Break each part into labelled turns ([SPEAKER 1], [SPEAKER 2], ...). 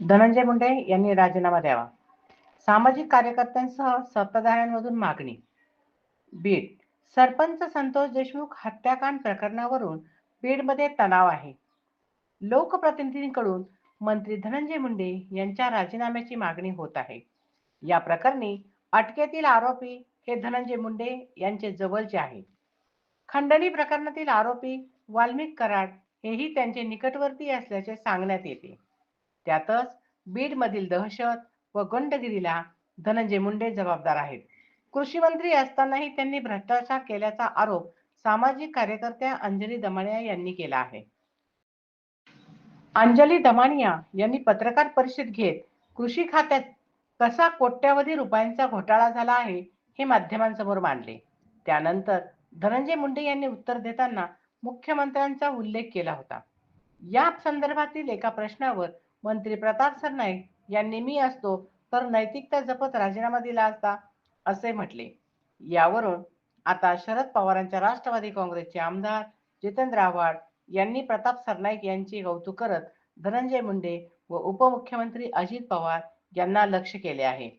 [SPEAKER 1] धनंजय मुंडे यांनी राजीनामा द्यावा. सामाजिक कार्यकर्त्यांसह सत्ताधाऱ्यांमधून मागणी. बीड. सरपंच संतोष देशमुख हत्याकांड प्रकरणावरून बीडमध्ये तणाव आहे. लोकप्रतिनिधींकडून मंत्री धनंजय मुंडे यांच्या राजीनाम्याची मागणी होत आहे. या प्रकरणी अटकेतील आरोपी हे धनंजय मुंडे यांचे जवळचे आहे खंडणी प्रकरणातील आरोपी वाल्मिक कराड हेही त्यांचे निकटवर्ती असल्याचे सांगण्यात येते. त्यातच बीडमधील दहशत व गुंडगिरीला धनंजय मुंडे जबाबदार आहेत. कृषी मंत्री असतानाही त्यांनी भ्रष्टाचार केल्याचा आरोप सामाजिक कार्यकर्त्या अंजली दमानिया यांनी केला आहे. अंजली दमानिया यांनी पत्रकार परिषद घेत कृषी खात्यात कसा कोट्यावधी रुपयांचा घोटाळा झाला आहे हे माध्यमांसमोर मांडले. त्यानंतर धनंजय मुंडे यांनी उत्तर देताना मुख्यमंत्र्यांचा उल्लेख केला होता. या संदर्भातील एका प्रश्नावर मंत्री प्रताप सरनाईक यांनी मी असतो तर नैतिकता जपत राजीनामा दिला असता असे म्हटले. यावरून आता शरद पवारांच्या राष्ट्रवादी काँग्रेसचे आमदार जितेंद्र आव्हाड यांनी प्रताप सरनाईक यांचे कौतुक करत धनंजय मुंडे व उपमुख्यमंत्री अजित पवार यांना लक्ष केले आहे.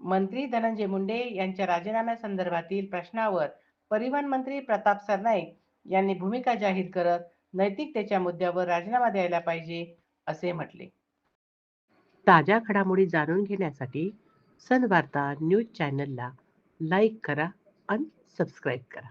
[SPEAKER 1] मंत्री धनंजय मुंडे यांच्या राजीनाम्यासंदर्भातील प्रश्नावर परिवहन मंत्री प्रताप सरनाईक यांनी भूमिका जाहीर करत नैतिकतेच्या मुद्द्यावर राजीनामा द्यायला पाहिजे असे म्हटले. ताज्या घडामोडी जाणून घेण्यासाठी सनवार्ता न्यूज चॅनलला लाईक करा आणि सबस्क्राईब करा.